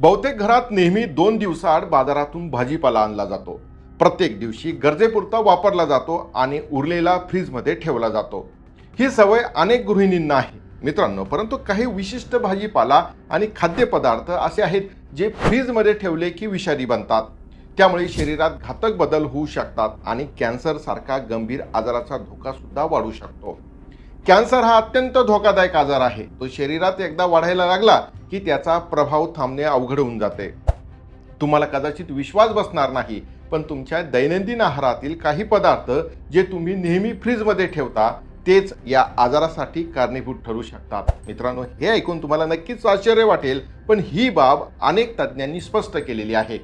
बहुतेक घरात नेहमी दोन दिवसाआड बाजारातून भाजीपाला आणला जातो. प्रत्येक दिवशी गरजेपुरता वापरला जातो आणि उरलेला फ्रीजमध्ये ठेवला जातो. ही सवय अनेक गृहिणींना आहे मित्रांनो परंतु काही विशिष्ट भाजीपाला आणि खाद्यपदार्थ असे आहेत जे फ्रीजमध्ये ठेवले की विषारी बनतात. त्यामुळे शरीरात घातक बदल होऊ शकतात आणि कॅन्सरसारखा गंभीर आजाराचा धोका सुद्धा वाढू शकतो. कॅन्सर हा अत्यंत धोकादायक आजार आहे. तो शरीरात एकदा वाढायला लागला की त्याचा प्रभाव थांबणे अवघड होऊन जाते. तुम्हाला कदाचित विश्वास बसणार नाही पण तुमच्या दैनंदिन आहारातील काही पदार्थ जे तुम्ही नेहमी फ्रीजमध्ये ठेवता तेच या आजारासाठी कारणीभूत ठरू शकतात. मित्रांनो हे ऐकून तुम्हाला नक्कीच आश्चर्य वाटेल पण ही बाब अनेक तज्ज्ञांनी स्पष्ट केलेली आहे.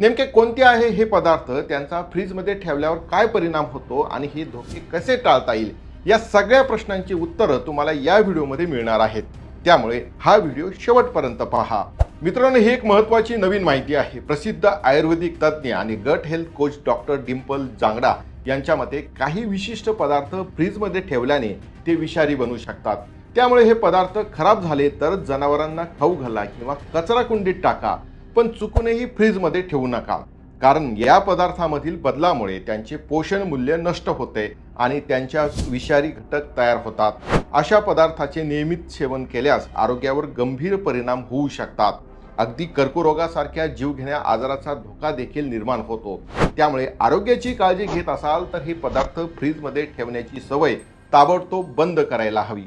नेमके कोणते आहे हे पदार्थ? त्यांचा फ्रीजमध्ये ठेवल्यावर काय परिणाम होतो? आणि हे धोके कसे टाळता येईल? या सगळ्या प्रश्नांची उत्तरं तुम्हाला या व्हिडिओमध्ये मिळणार आहेत. त्यामुळे हा व्हिडिओ शेवटपर्यंत पहा. मित्रांनो ही एक महत्त्वाची नवीन माहिती आहे. प्रसिद्ध आयुर्वेदिक तज्ज्ञ आणि गट health coach doctor Dimple Jangda यांच्या मते काही विशिष्ट पदार्थ फ्रीजमध्ये ठेवल्याने ते विषारी बनू शकतात. त्यामुळे हे पदार्थ खराब झाले तर जनावरांना खाऊ घाला किंवा कचरा कुंडीत टाका पण चुकूनही फ्रीजमध्ये ठेवू नका. कारण या पदार्थामधील बदलामुळे त्यांचे पोषण मूल्य नष्ट होते. आणि त्यांच्या विषारी घटक तयार होतात. अशा पदार्थाचे नियमित सेवन केल्यास आरोग्यावर गंभीर परिणाम होऊ शकतात. अगदी कर्करोगासारख्या जीवघेण्या आजाराचा धोका देखील निर्माण होतो. त्यामुळे आरोग्याची काळजी घेत असाल तर हे पदार्थ फ्रीजमध्ये ठेवण्याची सवय ताबडतोब बंद करायला हवी.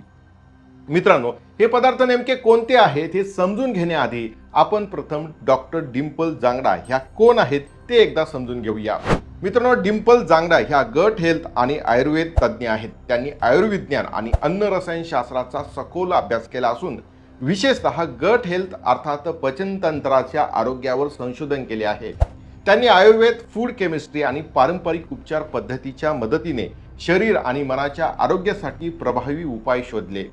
मित्रांनो हे पदार्थ नेमके कोणते आहेत हे समजून घेण्याआधी आपण प्रथम डॉक्टर डिम्पल जांगडा ह्या कोण आहेत ते एकदा समजून घेऊया. मित्रांनो डिम्पल जांगडा ह्या गट हेल्थ आणि आयुर्वेद तज्ज्ञ आहेत. त्यांनी आयुर्विज्ञान आणि अन्न रसायनशास्त्राचा सखोल अभ्यास केला असून विशेषतः गट हेल्थ अर्थात पचनतंत्राच्या आरोग्यावर संशोधन केले आहे. त्यांनी आयुर्वेद फूड केमिस्ट्री आणि पारंपरिक उपचार पद्धतीच्या मदतीने शरीर आणि मनाच्या आरोग्यासाठी प्रभावी उपाय शोधले.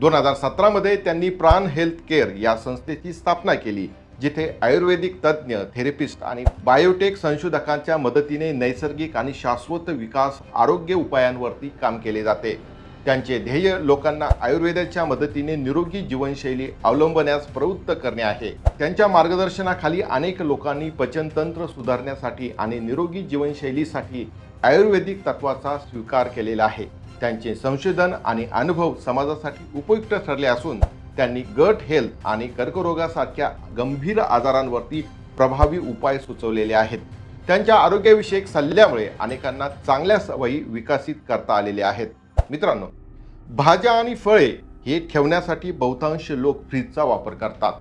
दोन हजार सतरामध्ये त्यांनी प्राण हेल्थ केअर या संस्थेची स्थापना केली. जिथे आयुर्वेदिक तज्ज्ञ थेरपिस्ट आणि बायोटेक संशोधकांच्या मदतीने नैसर्गिक आणि शाश्वत विकास आरोग्य उपायांवरती काम केले जाते. त्यांचे ध्येय लोकांना आयुर्वेदाच्या मदतीने निरोगी जीवनशैली अवलंबण्यास प्रवृत्त करणे आहे. त्यांच्या मार्गदर्शनाखाली अनेक लोकांनी पचनतंत्र सुधारण्यासाठी आणि निरोगी जीवनशैलीसाठी आयुर्वेदिक तत्वाचा स्वीकार केलेला आहे. त्यांचे संशोधन आणि अनुभव समाजासाठी उपयुक्त ठरले असून त्यांनी गट हेल्थ आणि कर्करोगासारख्या गंभीर आजारांवरती प्रभावी उपाय सुचवलेले आहेत. त्यांच्या आरोग्यविषयक सल्ल्यामुळे अनेकांना चांगल्या सवयी विकसित करता आलेल्या आहेत. मित्रांनो भाज्या आणि फळे हे ठेवण्यासाठी बहुतांश लोक फ्रीजचा वापर करतात.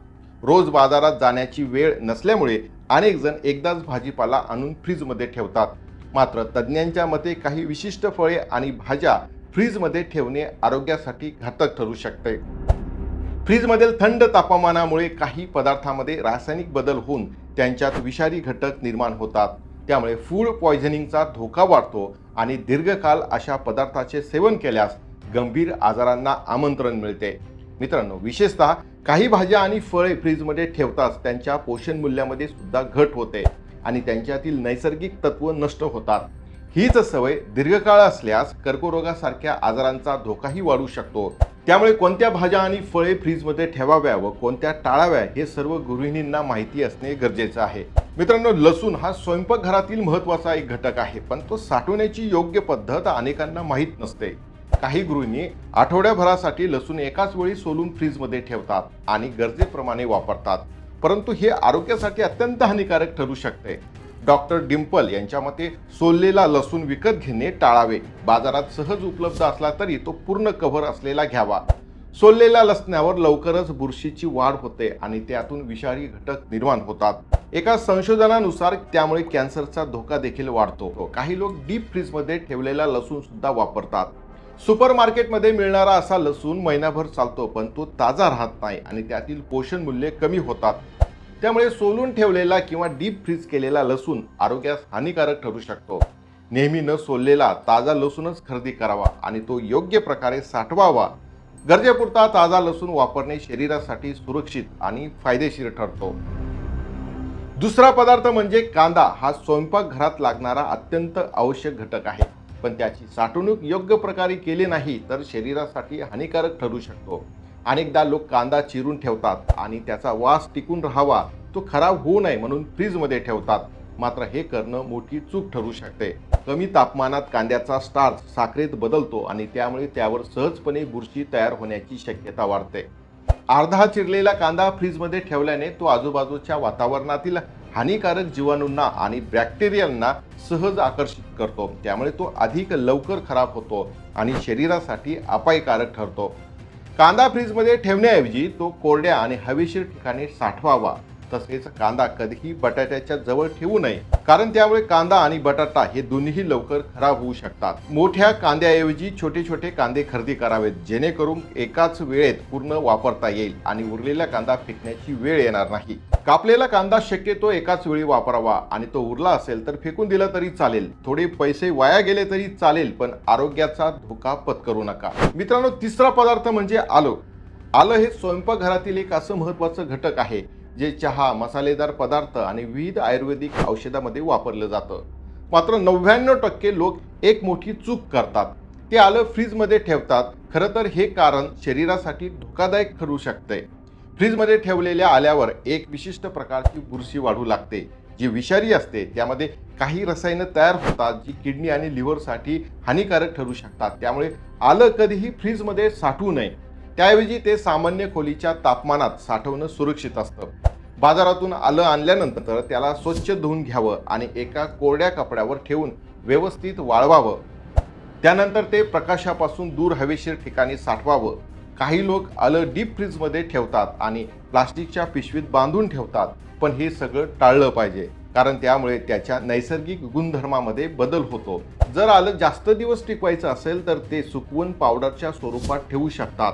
रोज बाजारात जाण्याची वेळ नसल्यामुळे अनेक जण एकदाच भाजीपाला आणून फ्रीजमध्ये ठेवतात. मात्र तज्ज्ञांच्या मते काही विशिष्ट फळे आणि भाज्या फ्रीजमध्ये ठेवणे आरोग्यासाठी घातक ठरू शकते. फ्रीजमधील थंड तापमानामुळे काही पदार्थामध्ये रासायनिक बदल होऊन त्यांच्यात विषारी घटक निर्माण होतात. त्यामुळे फूड पॉयझनिंगचा धोका वाढतो आणि दीर्घकाल अशा पदार्थाचे सेवन केल्यास गंभीर आजारांना आमंत्रण मिळते. मित्रांनो विशेषतः काही भाज्या आणि फळे फ्रीजमध्ये ठेवताच त्यांच्या पोषण मूल्यामध्ये सुद्धा घट होते आणि त्यांच्यातील नैसर्गिक तत्व नष्ट होतात. हीच सवय दीर्घकाळ असल्यास कर्करोगासारख्या आजारांचा धोकाही वाढू शकतो. त्यामुळे कोणत्या भाज्या आणि फळे फ्रीजमध्ये ठेवाव्या व कोणत्या टाळाव्या हे सर्व गृहिणींना माहिती असणे गरजेचं आहे. मित्रांनो लसूण हा स्वयंपाकघरातील महत्त्वाचा एक घटक आहे पण तो साठवण्याची योग्य पद्धत अनेकांना माहीत नसते. काही गृहिणी आठवड्याभरासाठी लसूण एकाच वेळी सोलून फ्रीजमध्ये ठेवतात आणि गरजेप्रमाणे वापरतात परंतु हे आरोग्यासाठी अत्यंत हानिकारक ठरू शकते. डॉक्टर डिम्पल यांच्या मते सोललेला लसूण विकत घेणे टाळावे. बाजारात सहज उपलब्ध असला तरी तो पूर्ण कव्हर असलेला घ्यावा. सोललेल्या लसण्यावर लवकरच बुरशीची वाढ होते आणि त्यातून विषारी घटक निर्माण होतात. एका संशोधनानुसार त्यामुळे कॅन्सरचा धोका देखील वाढतो. काही लोक डीप फ्रीजमध्ये ठेवलेला लसूण सुद्धा वापरतात. सुपर मार्केटमध्ये मिळणारा असा लसूण महिनाभर चालतो पण तो ताजा राहत नाही आणि त्यातील पोषण मूल्ये कमी होतात. त्यामुळे सोलून ठेवलेला किंवा डीप फ्रीज केलेला लसूण आरोग्यास हानिकारक ठरू शकतो. नेहमी न सोललेला ताजा लसूणच खरेदी करावा आणि तो योग्य प्रकारे साठवावा. गरजेपुरता ताजा लसूण वापरणे शरीरासाठी सुरक्षित आणि फायदेशीर ठरतो. दुसरा पदार्थ म्हणजे कांदा हा स्वयंपाकघरात लागणारा अत्यंत आवश्यक घटक आहे. पण त्याची साठवणूक योग्य प्रकारे केली नाही तर शरीरासाठी हानिकारक ठरू शकतो. अनेकदा लोक कांदा चिरून ठेवतात आणि त्याचा वास टिकून राहावा तो खराब होऊ नये म्हणून फ्रीजमध्ये ठेवतात. मात्र हे करणं मोठी चूक ठरू शकते. कमी तापमानात कांद्याचा स्टार्च साखरेत बदलतो आणि त्यामुळे त्यावर सहजपणे बुरशी तयार होण्याची शक्यता वाढते. अर्धा चिरलेला कांदा फ्रीजमध्ये ठेवल्याने तो आजूबाजूच्या वातावरणातील हानिकारक जीवाणूंना आणि बॅक्टेरियांना सहज आकर्षित करतो. त्यामुळे तो अधिक लवकर खराब होतो आणि शरीरासाठी अपायकारक ठरतो. कांदा फ्रीजमध्ये ठेवण्याऐवजी तो कोरड्या आणि हवेशीर ठिकाणी साठवावा. तसेच कांदा कधीही बटाट्याच्या जवळ ठेवू नये. कारण त्यामुळे कांदा आणि बटाटा हे दोन्ही लवकर खराब होऊ शकतात. मोठ्या कांद्याऐवजी छोटे छोटे कांदे खरेदी करावेत जेणेकरून एकाच वेळेत पूर्ण वापरता येईल आणि उरलेला कांदा फेकण्याची वेळ येणार नाही. कापलेला कांदा शक्यतो एकाच वेळी वापरावा आणि तो उरला असेल तर फेकून दिला तरी चालेल. थोडे पैसे वाया गेले तरी चालेल पण आरोग्याचा धोका पत्करू नका. मित्रांनो तिसरा पदार्थ म्हणजे आलं. आलं हे स्वयंपाकघरातील एक असं महत्वाचं घटक आहे. जे चहा मसालेदार पदार्थ आणि विविध आयुर्वेदिक औषधामध्ये वापरलं जातं. मात्र नव्याण्णव टक्के लोक एक मोठी चूक करतात. ते आलं फ्रीजमध्ये ठेवतात. खरं तर हे कारण शरीरासाठी धोकादायक ठरू शकते. फ्रीजमध्ये ठेवलेल्या आल्यावर एक विशिष्ट प्रकारची बुरशी वाढू लागते जी विषारी असते. त्यामध्ये काही रसायनं तयार होतात जी किडनी आणि लिव्हरसाठी हानिकारक ठरू शकतात. त्यामुळे आलं कधीही फ्रीजमध्ये साठवू नये. त्याऐवजी ते सामान्य खोलीच्या तापमानात साठवणं सुरक्षित असतं. बाजारातून आलं आणल्यानंतर त्याला स्वच्छ धुवून घ्यावं आणि एका कोरड्या कपड्यावर ठेवून व्यवस्थित वाळवावं. त्यानंतर ते प्रकाशापासून दूर हवेशीर ठिकाणी साठवावं. काही लोक आलं डीप फ्रीजमध्ये ठेवतात आणि प्लास्टिकच्या पिशवीत बांधून ठेवतात पण हे सगळं टाळलं पाहिजे कारण त्यामुळे त्याच्या नैसर्गिक गुणधर्मामध्ये बदल होतो. जर आलं जास्त दिवस टिकवायचं असेल तर ते सुकवून पावडरच्या स्वरूपात ठेवू शकतात.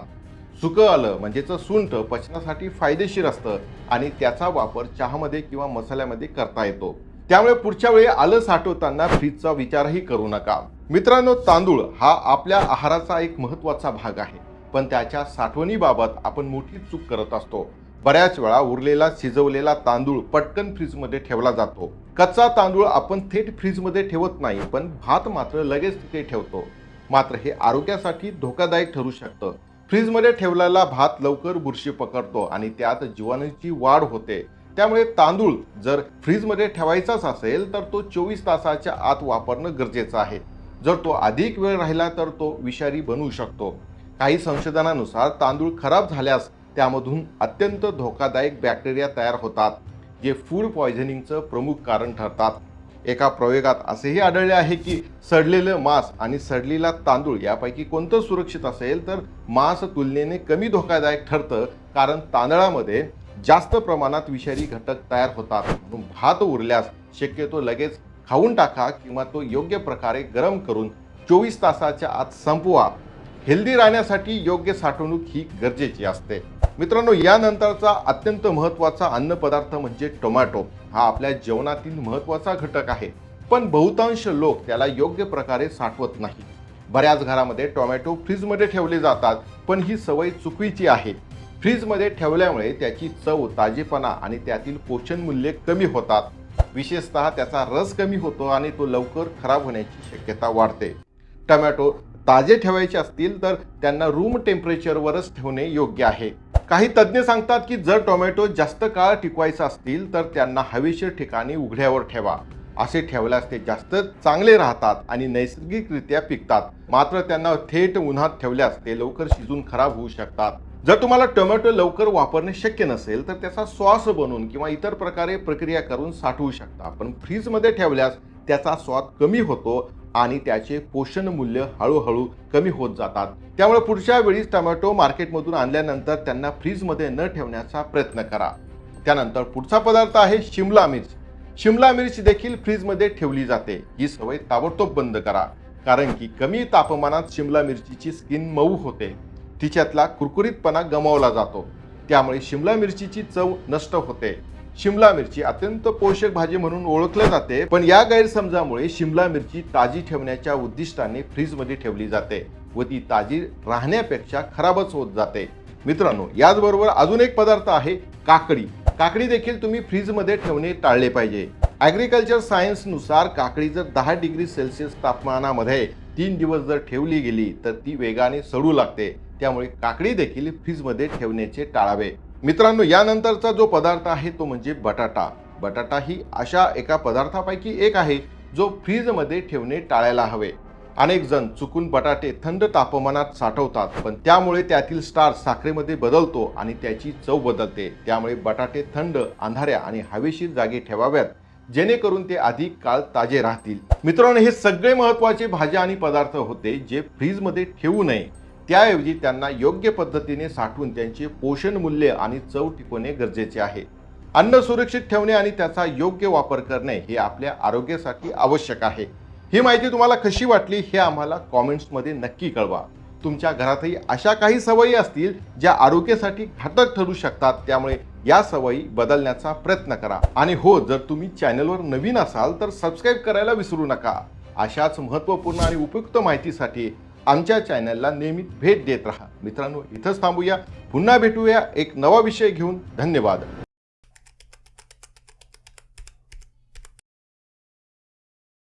सुकं आलं म्हणजेच सुंठ पचनासाठी फायदेशीर असतं आणि त्याचा वापर चहामध्ये किंवा मसाल्यामध्ये करता येतो. त्यामुळे पुढच्या वेळी आलं साठवताना फ्रीजचा विचारही करू नका. मित्रांनो तांदूळ हा आपल्या आहाराचा एक महत्त्वाचा भाग आहे. पण त्याच्या साठवणीबाबत आपण मोठी चूक करत असतो. बऱ्याच वेळा उरलेला शिजवलेला तांदूळ पटकन फ्रीजमध्ये ठेवला जातो. कच्चा तांदूळ आपण थेट फ्रीजमध्ये ठेवत नाही पण भात मात्र लगेच तिथे ठेवतो. मात्र हे आरोग्यासाठी धोकादायक ठरू शकतं. फ्रीजमध्ये ठेवलेला भात लवकर बुरशी पकडतो आणि त्यात जीवाणूची वाढ होते. त्यामुळे तांदूळ जर फ्रीजमध्ये ठेवायचाच असेल तर तो चोवीस तासाच्या आत वापरणं गरजेचं आहे. जर तो अधिक वेळ राहिला तर तो विषारी बनू शकतो. काही संशोधनानुसार तांदूळ खराब झाल्यास त्यामधून अत्यंत धोकादायक बॅक्टेरिया तयार होतात जे फूड पॉयझनिंगचं प्रमुख कारण ठरतात. एका प्रयोगात असेही आढळले आहे की सडलेलं मांस आणि सडलेला तांदूळ यापैकी कोणतं सुरक्षित असेल तर मांस तुलनेने कमी धोकादायक ठरतं कारण तांदळामध्ये जास्त प्रमाणात विषारी घटक तयार होतात. म्हणून भात उरल्यास शक्यतो लगेच खाऊन टाका किंवा तो योग्य प्रकारे गरम करून चोवीस तासाच्या आत संपवा. हेल्दी राहण्यासाठी योग्य साठवणूक ही गरजेची असते. मित्रांनो यानंतरचा अत्यंत महत्त्वाचा अन्नपदार्थ म्हणजे टोमॅटो. हा आपल्या जेवणातील महत्त्वाचा घटक आहे. पण बहुतांश लोक त्याला योग्य प्रकारे साठवत नाही. बऱ्याच घरामध्ये टोमॅटो फ्रीजमध्ये ठेवले जातात पण ही सवय चुकीची आहे. फ्रीजमध्ये ठेवल्यामुळे त्याची चव ताजेपणा आणि त्यातील पोषण मूल्ये कमी होतात. विशेषतः त्याचा रस कमी होतो आणि तो लवकर खराब होण्याची शक्यता वाढते. टोमॅटो ताजे ठेवायचे असतील तर त्यांना रूम टेम्परेचरवरच ठेवणे योग्य आहे. काही तज्ज्ञ सांगतात की जर टोमॅटो जास्त काळ टिकवायचा असतील तर त्यांना हवेशीर ठिकाणी उघड्यावर ठेवा. असे ठेवल्यास ते जास्त चांगले राहतात आणि नैसर्गिकरित्या पिकतात. मात्र त्यांना थेट उन्हात ठेवल्यास ते लवकर शिजून खराब होऊ शकतात. जर तुम्हाला टोमॅटो लवकर वापरणे शक्य नसेल तर त्याचा सॉस बनवून किंवा इतर प्रकारे प्रक्रिया करून साठवू शकता. पण फ्रीजमध्ये ठेवल्यास त्याचा स्वाद कमी होतो आणि त्याचे पोषण मूल्य हळूहळू कमी होत जातात. त्यामुळे पुढच्या वेळीस टोमॅटो मार्केटमधून आणल्यानंतर त्यांना फ्रीजमध्ये न ठेवण्याचा प्रयत्न करा. त्यानंतर पुढचा पदार्थ आहे शिमला मिर्च. शिमला मिरची देखील फ्रीजमध्ये ठेवली जाते. ही सवय ताबडतोब बंद करा. कारण की कमी तापमानात शिमला मिरचीची स्किन मऊ होते. तिच्यातला कुरकुरीतपणा गमावला जातो. त्यामुळे शिमला मिरचीची चव नष्ट होते. शिमला मिरची अत्यंत पोषक भाजी म्हणून ओळखले जाते पण या गैरसमजामुळे शिमला मिरची ताजी ठेवण्याच्या उद्दिष्टाने फ्रीजमध्ये ठेवली जाते व ती ताजी राहण्यापेक्षा खराबच होत जाते. मित्रांनो याचबरोबर अजून एक पदार्थ आहे काकडी. काकडी देखील तुम्ही फ्रीजमध्ये ठेवणे टाळले पाहिजे. ॲग्रिकल्चर सायन्सनुसार काकडी जर दहा डिग्री सेल्सिअस तापमानामध्ये तीन दिवस जर ठेवली गेली तर ती वेगाने सडू लागते. त्यामुळे काकडी देखील फ्रीजमध्ये ठेवण्याचे टाळावे. मित्रांनो यानंतरचा जो पदार्थ आहे तो म्हणजे बटाटा. बटाटा ही अशा एका पदार्थापैकी एक आहे जो फ्रीजमध्ये ठेवणे टाळायला हवे. अनेक जण चुकून बटाटे थंड तापमानात साठवतात पण त्यामुळे त्यातील स्टार साखरेमध्ये बदलतो आणि त्याची चव बदलते. त्यामुळे बटाटे थंड अंधाऱ्या आणि हवेशीर जागी ठेवाव्यात जेणेकरून ते अधिक काळ ताजे राहतील. मित्रांनो हे सगळे महत्त्वाचे भाज्या आणि पदार्थ होते जे फ्रीजमध्ये ठेवू नये. त्याऐवजी त्यांना योग्य पद्धतीने साठवून त्यांचे पोषण मूल्य आणि चव टिकवणे गरजेचे आहे. अन्न सुरक्षित ठेवणे आणि त्याचा योग्य वापर करणे हे आपल्या आरोग्यासाठी आवश्यक आहे. ही माहिती तुम्हाला कशी वाटली हे आम्हाला कॉमेंट्समध्ये नक्की कळवा. तुमच्या घरातही अशा काही सवयी असतील ज्या आरोग्यासाठी घातक ठरू शकतात त्यामुळे या सवयी बदलण्याचा प्रयत्न करा. आणि हो जर तुम्ही चॅनलवर नवीन असाल तर सबस्क्राईब करायला विसरू नका. अशाच महत्त्वपूर्ण आणि उपयुक्त माहितीसाठी आमच्या चॅनलला नेहमी भेट देत राहा. मित्रांनो इथंच थांबूया. पुन्हा भेटूया एक नवा विषय घेऊन. धन्यवाद.